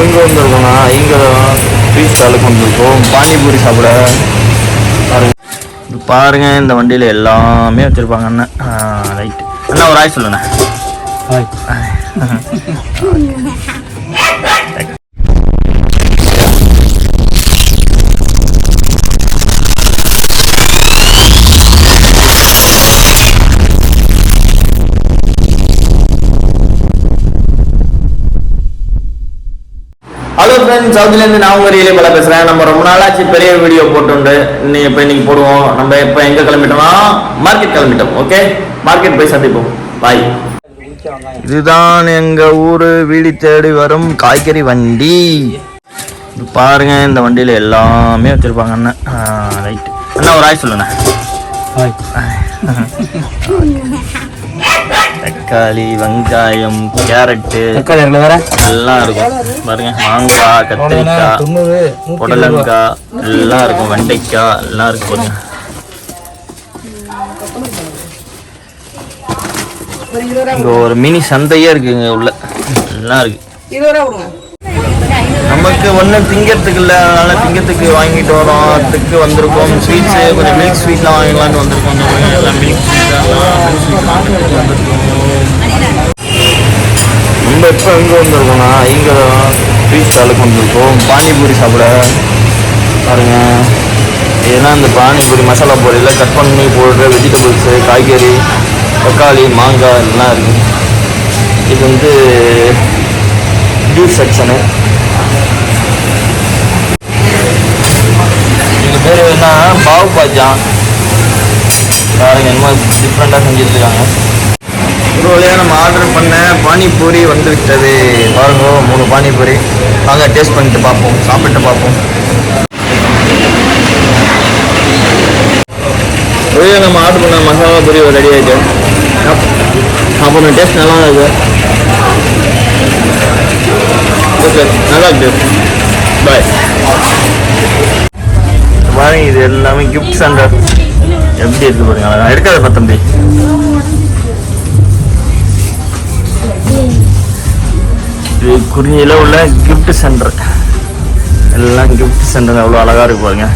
எங்கே வந்திருக்கோம்னா இங்கே பீச் ஸ்டாலுக்கு வந்திருக்கோம். பானிபூரி சாப்பிட. பாருங்க. பாருங்க இந்த வண்டியில் எல்லாமே வச்சுருப்பாங்க அண்ணன் ரைட் அண்ணா ஒரு ஆய் சொல்லுண்ணே. ஹலோ ஃப்ரெண்ட்ஸ் சவுத்துலேருந்து நான் உங்கள் ரீலே பல பேசுகிறேன் நம்ம ரொம்ப நாளாச்சு பெரிய வீடியோ போட்டுண்டு. இன்னி இப்போ இன்னைக்கு போடுவோம். நம்ம இப்போ எங்கே கிளம்பிட்டோம்னா மார்க்கெட் கிளம்பிட்டோம். ஓகே மார்க்கெட் போய் சந்திப்போம். பாய் இதுதான் எங்கள் ஊர். வீடு தேடி வரும் காய்கறி வண்டி. பாருங்க இந்த வண்டியில் எல்லாமே வச்சுருப்பாங்க அண்ணன் ரைட் அண்ணா ஒரு ஆய் சொல்லுண்ணே. தக்காளி வெங்காயம் கேரட்டு. தக்காளி எல்லாம் இருக்கும். பாருங்க மாங்காய் கத்திரிக்காய் புடலங்காய் எல்லாம் இருக்கும். வெண்டைக்காய் எல்லாம் இருக்கு பாருங்க. இங்க ஒரு மினி சந்தையே இருக்குங்க உள்ள. எல்லாம் இருக்கு. நமக்கு ஒன்றும் திங்கிறதுக்கு இல்லை. அதனால திங்கிறதுக்கு வாங்கிட்டு வரோம். அதுக்கு வந்திருக்கோம். ஸ்வீட்ஸு கொஞ்சம் மில்க் ஸ்வீட்லாம் வாங்கலாம்னு வந்திருக்கோம். எல்லாம் மில்க் ஸ்வீட் வந்திருக்கோம். நம்ம இப்போ எங்கே வந்திருக்கோம்னா இங்கே பீச் ஸ்டாலுக்கு வந்திருக்கோம். பானிபூரி சாப்பிட. பாருங்க. ஏன்னா இந்த பானிபூரி மசாலா பொரியில் கட் பண்ணி போடுற வெஜிடபிள்ஸு காய்கறி தக்காளி மாங்காய் எல்லாம் இருக்குது இது வந்து ஜூஸ் செக்ஷனு பாவ் பாஜா. பாருங்க என்னமோ டிஃப்ரெண்ட்டாக செஞ்சுருக்காங்க ஒரு வழியாக நம்ம ஆர்டர் பண்ண பானிபூரி வந்து விட்டது பாருங்க மூணு பானிபூரி. வாங்க டேஸ்ட் பண்ணிட்டு பார்ப்போம். சாப்பிட்டு பார்ப்போம். ஒரே நம்ம ஆர்டர் பண்ண மசாலா பூரி ரெடி ஆகிட்டு சாப்பிடணும் டேஸ்ட் நல்லா இருக்கு ஓகே நல்லா இருக்கு. பாய் பாருங்க இது எல்லாமே கிஃப்ட் சென்டர் எப்படி இருக்கு பாருங்க அழகா. இருக்காது பத்தம்பி இது குறிஞ்சியில் உள்ள கிஃப்ட் சென்டர் எல்லாம் கிஃப்ட் சென்டர் அவ்வளோ அழகா இருக்கு பாருங்க.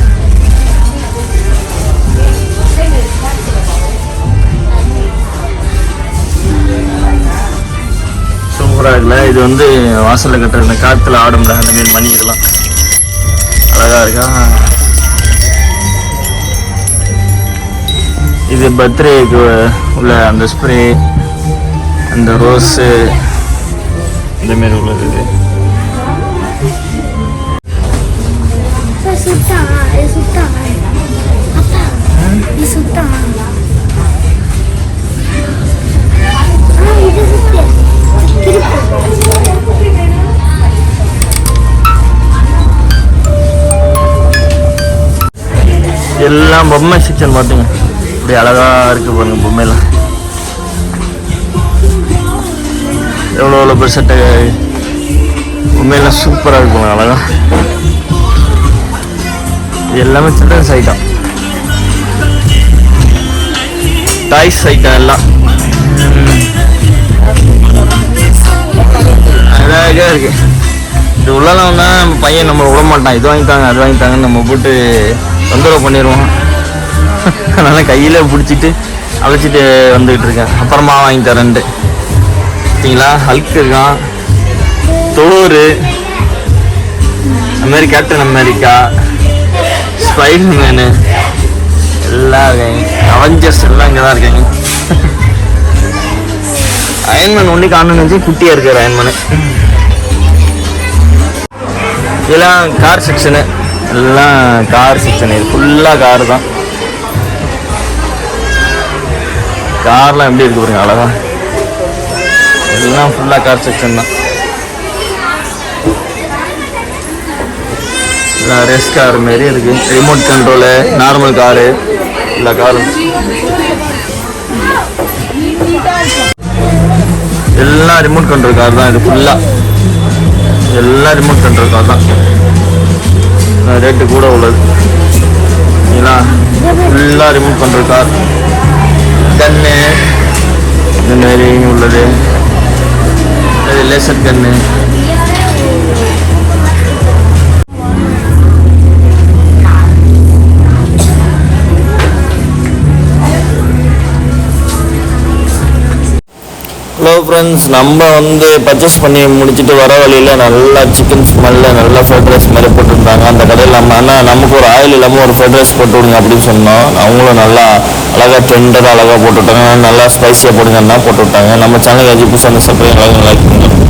சூப்பராக இருக்குல்ல. இது வந்து வாசலில் கட்டுற இந்த காற்றுல ஆடும்ல அந்த மாதிரி மணி இதெல்லாம். அழகா இருக்கா? இது பர்த்டேக்கு உள்ள அந்த ஸ்ப்ரே அந்த ரோஸு இந்த மாதிரி உள்ளது. இது எல்லாம் பொம்மை செக்ஷன் பார்த்தீங்க இப்படி அழகா இருக்கு பாருங்க பொம்மையெல்லாம் எவ்வளோ எவ்வளோ பெருசட்ட பொம்மையெல்லாம் சூப்பராக இருக்கும் அழகா. எல்லாமே சில்ட்ரன்ஸ் ஐட்டம் டாய்ஸ் ஐட்டம் எல்லாம். ம். அழகா இருக்கு. இது உள்ளலாம் நம்ம பையன் நம்ம விட மாட்டான். இது வாங்கித்தாங்க அது வாங்கித்தாங்கன்னு நம்ம போட்டு தொந்தரவு பண்ணிடுவோம் அதனால் கையில் பிடிச்சிட்டு அழைச்சிட்டு வந்துக்கிட்டு இருக்கேன். அப்புறமா வாங்கி தரேன்ட்டு பார்த்தீங்களா? ஹல்க் இருக்கான். தோரு அமெரி கேப்டன் அமெரிக்கா ஸ்பைடர் மேனு எல்லாம் இருக்காங்க அவெஞ்சர்ஸ் எல்லாம் இங்கே தான் இருக்காங்க அயன்மேன் ஒன்றே காணணும் நினச்சி குட்டியாக இருக்கார் அயன்மேனு இதெல்லாம் கார் செக்ஷனு எல்லாம் கார் செக்ஷன் இது ஃபுல்லாக கார் தான். கார்லாம் எப்படி இருக்கு பாருங்க அழகா. எல்லாம் ஃபுல்லாக கார் செக்ஷன் தான். ரேஸ் கார் மாரி இருக்கு. ரிமோட் கண்ட்ரோலு நார்மல் காரு எல்லா காரும் எல்லாம் ரிமோட் கண்ட்ரோல் கார் தான் இது ஃபுல்லாக எல்லாம் ரிமோட் கண்ட்ரோல் கார் தான். ரேட்டு கூட உள்ளது. ஏன்னா ஃபுல்லாக ரிமோட் கண்ட்ரோல் கார் கண்ணு. இந்த மாதிரி உள்ளது. அது லேசர் கண்ணு. ஹலோ ஃப்ரெண்ட்ஸ் நம்ம வந்து பர்ச்சேஸ் பண்ணி முடிச்சுட்டு வர வழியில் நல்லா சிக்கன் ஸ்மெல்ல நல்லா ஃப்ரைட் ரைஸ் மாதிரி போட்டுருந்தாங்க. அந்த கடையில் நம்ம ஆனால் நமக்கு ஒரு ஆயில் இல்லாமல் ஒரு ஃப்ரைட் ரைஸ் போட்டு விடுங்க அப்படின்னு சொன்னோம். அவங்களும் நல்லா அழகாக ட்ரெண்டடாக அழகாக போட்டு விட்டாங்க நல்லா ஸ்பைஸியாக போடுங்கன்னா போட்டு விட்டாங்க நம்ம சேனல் ஏஜிபி சேனல் அழகாக லைக் பண்ணுங்கள்